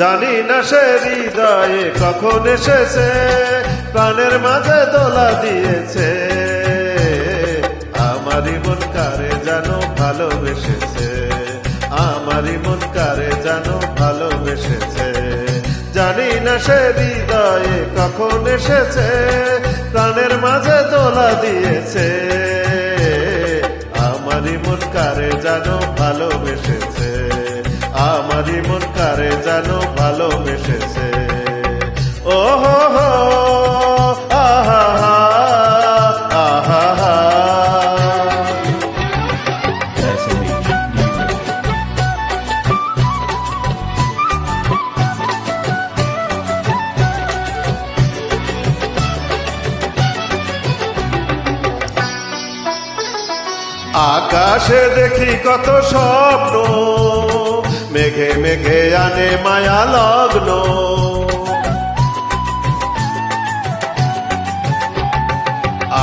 জানি না সে হৃদয়ে কখন এসেছে, প্রাণের মাঝে দোলা দিয়েছে। আমারই মন কারে জানো ভালোবেসেছে, আমারই মন কারে জানো ভালোবেসেছে। জানি না সে হৃদয়ে কখন এসেছে প্রাণের মাঝে দোলা দিয়েছে। আমারই মন কারে জানো ভালোবেসেছে। আমারই মন কারে জানো ভালোবেসেছে। ও হো হো আকাশে দেখি কত স্বপ্ন। মেঘে মেঘে আনে মায়া লগ্ন।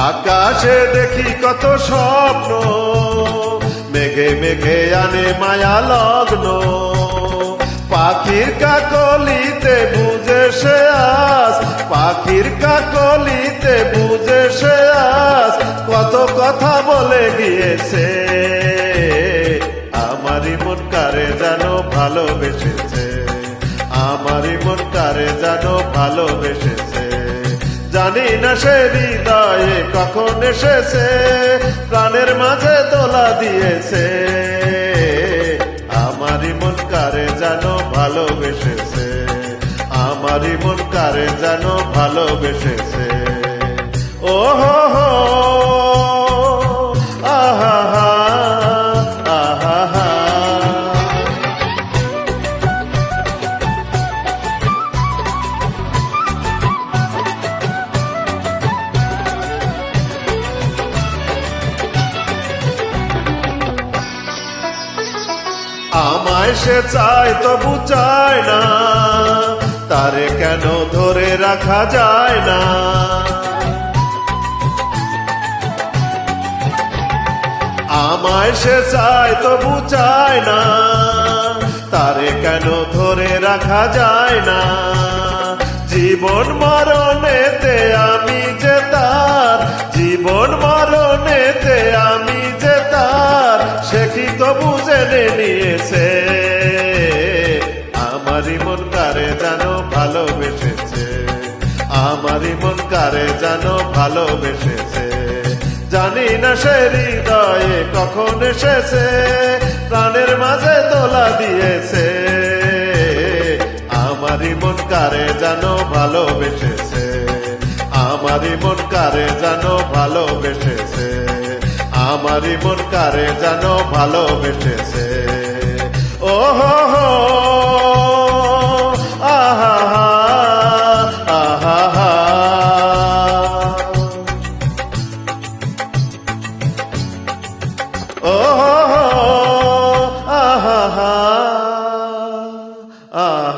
আকাশে দেখি কত স্বপ্ন। মেঘে মেঘে আনে মায়া লগ্ন। পাখির কাকলিতে বুঝে সে আস পাখির কাকলিতে বুঝে কথা বলে গিয়েছে। আমারই মন কারে জানো ভালোবেসেছে। আমারই মন কারে জানো ভালোবেসেছে। জানি না সে হৃদয়ে কখন এসেছে, প্রাণের মাঝে দোলা দিয়েছে। আমারই মন কারে জানো ভালোবেসেছে, আমারই মন কারে জানো ভালোবেসেছে। ও আমায় সে চায়, তবু চায় না। তারে কেন ধরে রাখা যায় না? আমায় সে চায়, তবু চায় না। তারে কেন ধরে রাখা যায় না? জীবন মরণেতে তবু জেনে নিয়েছে, আমারই মন কারে জানো ভালোবেসেছে, আমারই মন কারে জানো ভালোবেসেছে, জানি না সে হৃদয়ে কখন এসেছে, প্রাণের মাঝে দোলা দিয়েছে, আমারই মন কারে জানো ভালোবেসেছে, আমারই মন কারে জানো ভালোবেসেছে। আমারই মন কারে যেন ভালোবেসেছে। ও হো হো আহা আহা ও হো